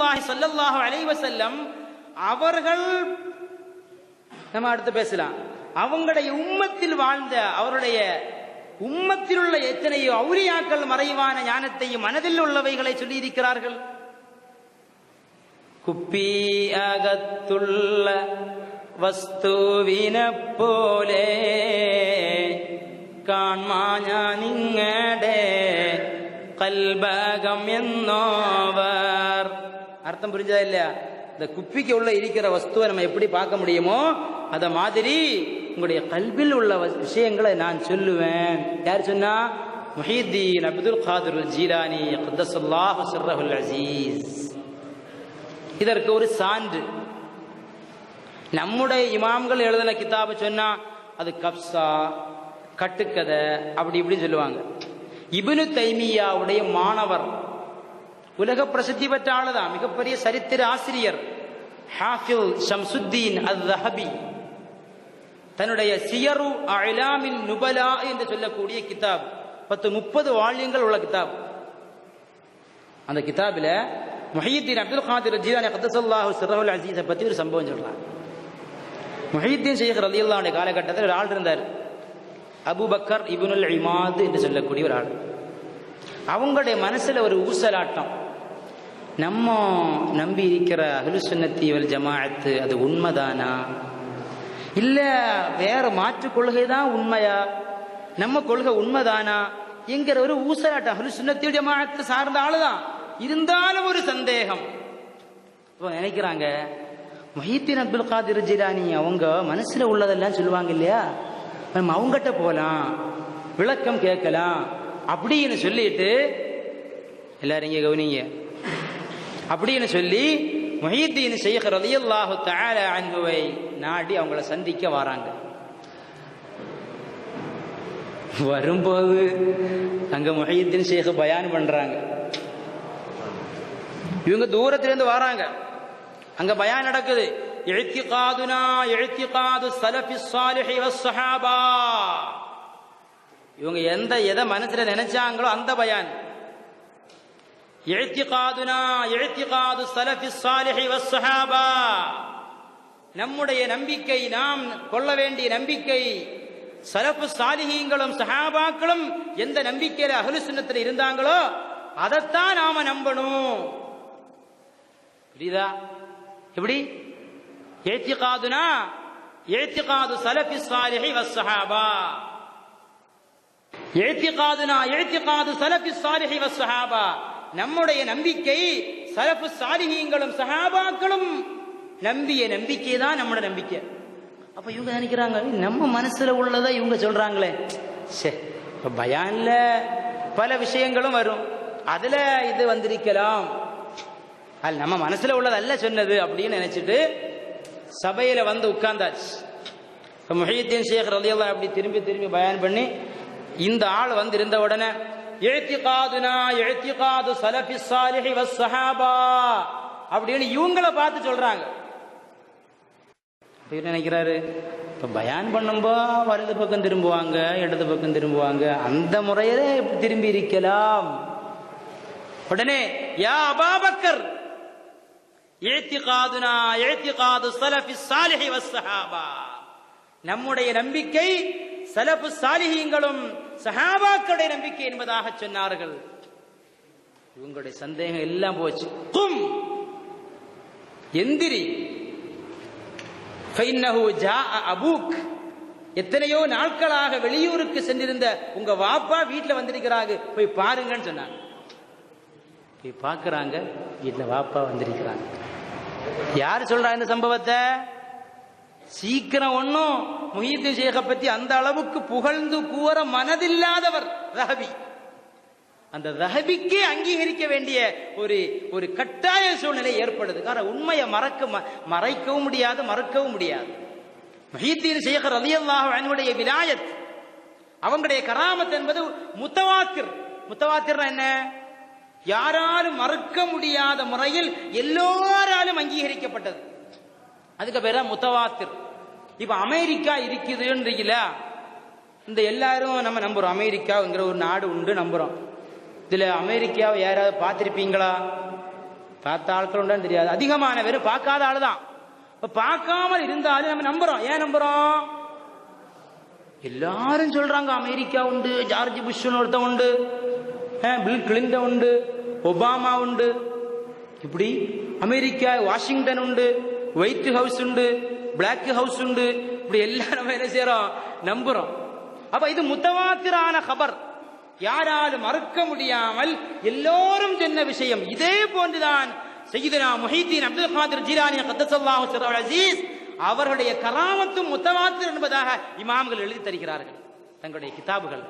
ரசூலுல்லாஹி ஸல்லல்லாஹு அலைஹி வஸல்லம் அவர்கள் நம்ம அடுத்து பேசலாம் அவங்களுடைய உம்மத்தில் வாழ்ந்த அவருடைய உம்மத்தில் உள்ள எத்தனையோ அவுலியாக்கள் மறைவான ஞானத்தையும் மனதில் உள்ளவைகளை சொல்லி இருக்கிறார்கள் കുപ്പി അകത്തുള്ള വസ്തുവിനെ പോലെ കാൺമാഞ്ഞ നിങ്ങളുടെ കൽബകം എന്നോവർ அர்த்தம் புரிஞ்சதா இல்லையா? இந்த குப்பிக்கு உள்ள இருக்கிற வஸ்துவை நம்ம எப்படி பார்க்க முடியுமோ அத மாதிரி உங்களுடைய கல்வில் உள்ள வ- விஷயங்களை நான் சொல்லுவேன். யார் சொன்னா? முஹீத்தீன் அப்துல் காதிர் ஜீரானி கத்தசல்லாஹு சிர்ரஹுல் அசீஸ் இதற்கு ஒரு சான்று. நம்முடைய இமாம்கள் எழுதின கிதாபை சொன்னா அது கப்சா கட்டுக்கதை அப்படி இப்படி சொல்லுவாங்க. இபுனு தைமியாவுடைய மாணவர் உலக பிரசித்தி பெற்ற ஆளுதான். மிகப்பெரிய சரித்திர ஆசிரியர் ஹாஃபில் ஷம்சுத்தீன் அல் ரஹபி தன்னுடைய சியரு அலாமின் நுபலா என்று சொல்லக்கூடிய கிதாப். பத்து முப்பது வால்யங்கள் உள்ள கிதாப். அந்த கிதாபில் முஹீத்தீன் அப்துல் காதிர் ஜீலானி கத்தசல்லாஹு சிரஹுல் அசீஸை பற்றி ஒரு சம்பவம் சொல்றாங்க முஹீத்தீன் ஷேக் ரலியல்லாவுடைய காலகட்டத்தில் ஒரு ஆள் இருந்தார் அபுபக்கர் இபுனுல் இமாத் என்று சொல்லக்கூடிய ஒரு ஆள் அவங்களுடைய மனசில் ஒரு ஊசலாட்டம் நம்ம நம்பி இருக்கிற அஹ்லுசுன்னத்தி வல் ஜமாஅத்து அது உண்மைதானா? இல்ல வேற மாற்று கொள்கை தான் உண்மையா? நம்ம கொள்கை உண்மைதானா? என்கிற ஒரு ஊசலாட்டம் அஹ்லுசுன்னத்தி வல் ஜமாஅத்து சார்ந்த ஆளுதான். இருந்தாலும் ஒரு சந்தேகம். இப்போ நினைக்கிறாங்க மஹீத்தீன் அப்துல் காதிர் ஜிலானி அவங்க மனசுல உள்ளதெல்லாம் சொல்லுவாங்க இல்லையா? நம்ம அவங்ககிட்ட போலாம் விளக்கம் கேட்கலாம் அப்படின்னு சொல்லிட்டு எல்லாரும் இங்க கவனிங்க. அப்படின்னு சொல்லி மொஹீத்தீன் ஷேக் ரலியல்லாஹு தஆலா அன்புவை நாடி அவங்கள சந்திக்க வராங்க. வரும்போது அங்க மொஹீத்தீன் ஷேக் பயான் பண்றாங்க. இவங்க தூரத்துல இருந்து வராங்க. அங்க பயான் நடக்குது. இழ்த்திகாதுனா இழ்த்திகாது சலபி சாலிஹி வஸ்ஸஹாபா இவங்க எந்த எதை மனசுல நினைச்சாங்களோ அந்த பயான் இழ்த்திகாதுனா இழ்த்திகாது சலஃபி ஸாலிஹி வஸ்ஸஹாபா நம்முடைய நம்பிக்கை நாம் கொள்ள வேண்டிய நம்பிக்கை சலப்பு சாலிஹீங்களும் சஹாபாக்களும் எந்த நம்பிக்கையில அகலு சின்னத்தில் இருந்தாங்களோ அதைத்தான் நாம நம்பணும். புரியுதா? எப்படி? ஏத்திகாதுனா ஏத்திகாது சலபி சாலிஹி வஸ்ஸஹாபா. ஏத்திகாதுனா ஏத்திகாது சலபி சாலிஹி வஸ்ஸஹாபா. நம்முடைய நம்பிக்கை சரப்பு சாலிஹீங்களும் சஹாபாக்களும் நம்பிய நம்பிக்கை தான் நம்மளோட நம்பிக்கை. அப்ப இவங்க நினைக்கிறாங்க நம்ம மனசுல உள்ளதை இவங்க சொல்றாங்களே. சே இப்ப பயான்ல பல விஷயங்களும் வரும். அதுல இது வந்திருக்கலாம். அது நம்ம மனசுல உள்ளதல்ல சொன்னது அப்படின்னு நினைச்சிட்டு சபையில வந்து உட்கார்ந்தாச்சு. இப்ப முஹியுத்தீன் ஷேக் ரலியல்லாஹு அப்படி திரும்பி திரும்பி பயான் பண்ணி இந்த ஆள் வந்து இருந்த உடனே இழ்த்திகாதுனா இழ்த்திகாது சலஃபி ஸாலிஹி வஸ்ஸஹாபா அப்படின்னு இவங்கள பார்த்து சொல்றாங்க. அப்ப இவர் நினைக்கிறாரு? இப்போ பயான் பண்ணும்போ வலது பக்கம் திரும்புவாங்க இடது பக்கம் திரும்புவாங்க அந்த முறையில இப்படி திரும்பி இருக்கலாம். உடனே யா அபாபக்கர் ஏத்திகாதுனா ஏத்திகாது சலஃபி சாலிஹி வஸ்ஸஹாபா நம்முடைய நம்பிக்கை சலஃபு சாலிகியங்களும் சஹாபாக்களுடைய நம்பிக்கை என்பதாக சொன்னார்கள். இவங்களுடைய சந்தேகம் எல்லாம் போச்சு. கும்! எந்திரி. அபூக். எத்தனையோ நாட்களாக வெளியூருக்கு சென்றிருந்த உங்க வாப்பா வீட்டுல வந்திருக்கிறாங்க. போய் பாருங்கன்னு சொன்னாங்க. போய் பார்க்கறாங்க. வீட்டுல வாப்பா வந்திருக்கிறாங்க. யார் சொல்றா இந்த சம்பவத்தை? சீக்கிரம் ஒன்னும் முஹீத்தின் ஷேகை பத்தி அந்த அளவுக்கு புகழ்ந்து கூற மனதில்லாதவர் ரஹபி. அந்த ரஹபிக்கே அங்கீகரிக்க வேண்டிய ஒரு ஒரு கட்டாய சூழ்நிலை ஏற்படுது. காரணம் உண்மையை மறக்க ம- மறைக்கவும் முடியாது மறக்கவும் முடியாது. மஹீத்தீன் சேகர் ரலியல்லாஹு அவனுடைய விலாயத் அவங்களுடைய கராமத் என்பது முத்தவாத்திர். முத்தவாத்திர்னா என்ன? யாராலும் மறுக்க முடியாத முறையில் எல்லோராலும் அங்கீகரிக்கப்பட்டது. அதுக்கு பேர முத்தவாத்திர். இப்போ அமெரிக்கா இருக்குதுன்றீங்கள? இந்த எல்லாரும் நம்ம நம்புகிறோம் அமெரிக்காங்கிற ஒரு நாடு உண்டு நம்புகிறோம் இதில் அமெரிக்காவை யாராவது பார்த்துருப்பீங்களா? பார்த்த ஆட்கள் உண்டான்னு தெரியாது. அதிகமான பேர் பார்க்காத ஆள் தான் இப்போ பார்க்காமல் இருந்தாலும் நம்ம நம்புகிறோம் ஏன் நம்புகிறோம் எல்லாரும் சொல்றாங்க அமெரிக்கா உண்டு ஜார்ஜ் புஷ்னு ஒருத்தன் உண்டு பில் கிளின்டன் உண்டு ஒபாமா உண்டு. இப்படி அமெரிக்கா வாஷிங்டன் உண்டு. ஒயிட் ஹவுஸ் உண்டு பிளாக் ஹவுஸ் உண்டு இப்படி எல்லாம் நம்ம என்ன செய்யறோம் நம்புறோம். அப்ப இது முத்தவாத்திரான ஹபர் யாராலும் மறுக்க முடியாமல் எல்லோரும் சொன்ன விஷயம் இதே போன்றுதான் சையீதுனா முஹிதீன் அப்துல் காதிர் ஜீரானி கத்தசல்லாஹு அஜீஸ் அசீஸ் அவர்களுடைய கராமத்தும் முத்தவாத்திர் என்பதாக இமாம்கள் எழுதி தருகிறார்கள். தங்களுடைய கிதாபுகள்.